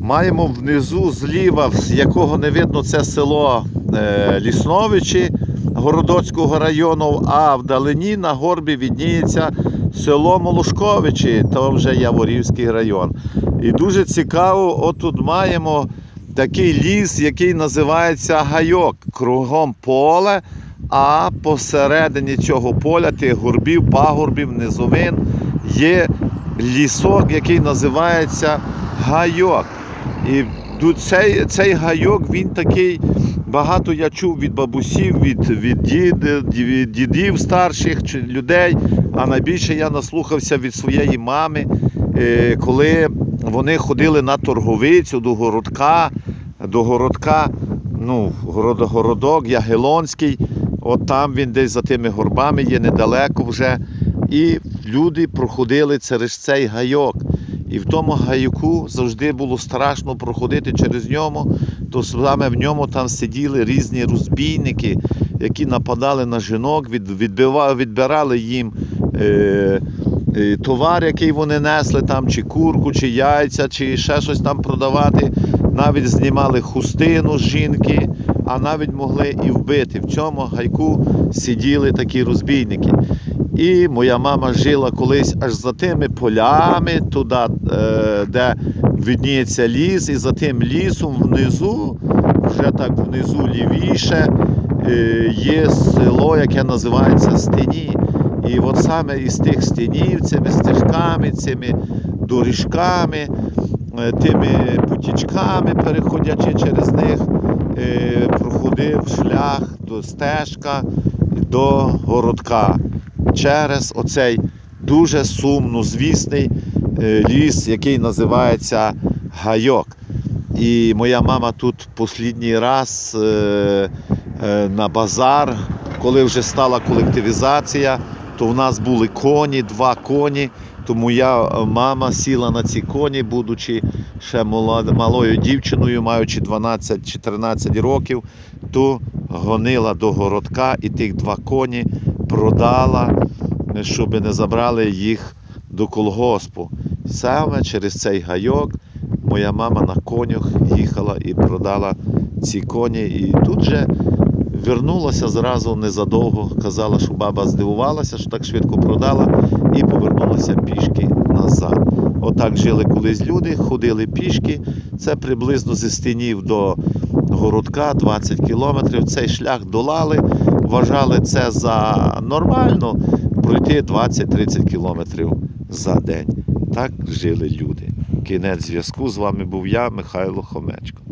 Маємо внизу зліва, з якого не видно це село е, Лісновичі Городоцького району, а вдалині на горбі відніється село Молушковичі, то вже Яворівський район. І дуже цікаво, отут маємо такий ліс, який називається Гайок. Кругом поле, а посередині цього поля, тих горбів, пагорбів, низовин, є лісок, який називається Гайок. І цей, цей гайок, він такий, багато я чув від бабусів, від, від, дід, від дідів старших чи людей, а найбільше я наслухався від своєї мами, е, коли вони ходили на торговицю до городка, до городка, ну, город, городок Ягелонський, от там він десь за тими горбами є недалеко вже. І люди проходили через цей гайок. І в тому гаюку завжди було страшно проходити через ньому, то саме в ньому там сиділи різні розбійники, які нападали на жінок, від, відбива, відбирали їм е, е, товар, який вони несли, там, чи курку, чи яйця, чи ще щось там продавати. Навіть знімали хустину з жінки, а навіть могли і вбити. В цьому гайку сиділи такі розбійники. І моя мама жила колись аж за тими полями, туди, е, де видніється ліс, і за тим лісом внизу, вже так внизу лівіше, е, є село, яке називається Стені. І от саме із тих стінів, цими стежками, цими доріжками, е, тими путічками, переходячи через них, проходив шлях до стежка до городка через оцей дуже сумно звісний е, ліс, який називається Гайок. І моя мама тут послідній раз е, е, на базар, коли вже стала колективізація, то в нас були коні, два коні. Тому моя е, мама сіла на ці коні, будучи ще малою дівчиною, маючи 12 чи 13 років, то гонила до городка і тих два коні продала, щоб не забрали їх до колгоспу. Саме через цей гайок моя мама на конях їхала і продала ці коні. І тут же вернулася зразу незадовго. Казала, що баба здивувалася, що так швидко продала, і повернулася пішки назад. Отак жили колись люди, ходили пішки. Це приблизно зі стінів до городка 20 кілометрів. Цей шлях долали, вважали це за нормально пройти 20-30 кілометрів за день. Так жили люди. Кінець зв'язку з вами був я, Михайло Хомечко.